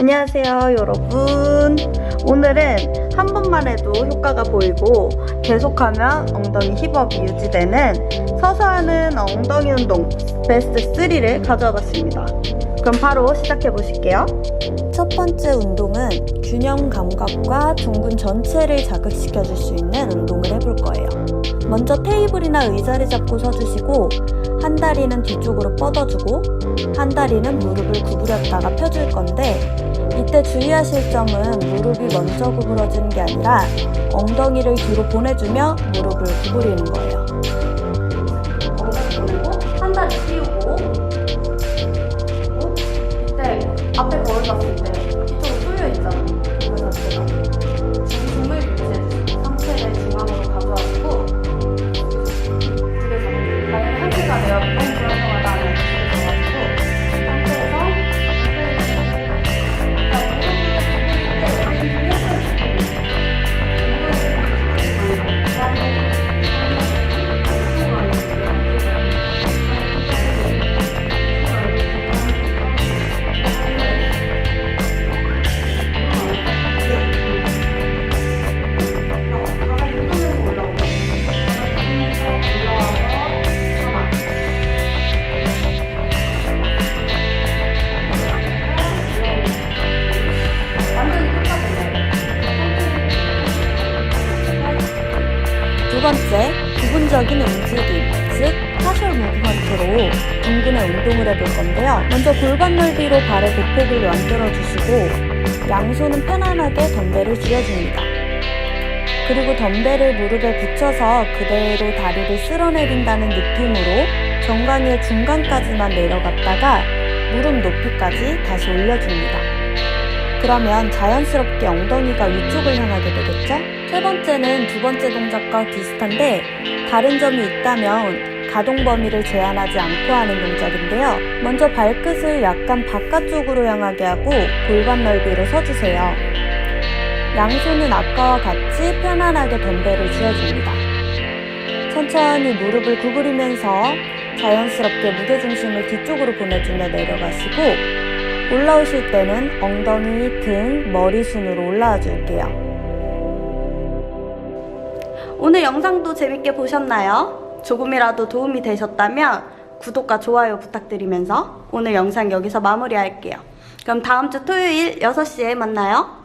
안녕하세요 여러분. 오늘은 한 번만 해도 효과가 보이고 계속하면 엉덩이 힙업이 유지되는 서서 하는 엉덩이 운동 베스트 3를 가져와 봤습니다 그럼 바로 시작해 보실게요 첫 번째 운동은 균형 감각과 둥근 전체를 자극시켜 줄 수 있는 운동을 해볼 거예요 먼저 테이블이나 의자를 잡고 서주시고 한 다리는 뒤쪽으로 뻗어주고 한 다리는 무릎을 구부렸다가 펴줄 건데 이때 주의하실 점은 무릎이 먼저 구부러지는 게 아니라 엉덩이를 뒤로 보내주며 무릎을 구부리는 거예요. 엉덩이 보내고 한 다리 띄우고 번째, 부분적인 움직임, 즉 파셜 무브먼트로 둥근의 운동을 해볼 건데요. 먼저 골반 넓이로 발의 보폭을 만들어 주시고 양손은 편안하게 덤벨을 쥐어줍니다. 그리고 덤벨을 무릎에 붙여서 그대로 다리를 쓸어내린다는 느낌으로 정강이의 중간까지만 내려갔다가 무릎 높이까지 다시 올려줍니다. 그러면 자연스럽게 엉덩이가 위쪽을 향하게 되겠죠? 세 번째는 두 번째 동작과 비슷한데 다른 점이 있다면 가동 범위를 제한하지 않고 하는 동작인데요. 먼저 발끝을 약간 바깥쪽으로 향하게 하고 골반 넓이로 서주세요. 양손은 아까와 같이 편안하게 덤벨을 쥐어줍니다. 천천히 무릎을 구부리면서 자연스럽게 무게중심을 뒤쪽으로 보내주며 내려가시고 올라오실 때는 엉덩이, 등, 머리 순으로 올라와 줄게요. 오늘 영상도 재밌게 보셨나요? 조금이라도 도움이 되셨다면 구독과 좋아요 부탁드리면서 오늘 영상 여기서 마무리할게요. 그럼 다음 주 토요일 6시에 만나요.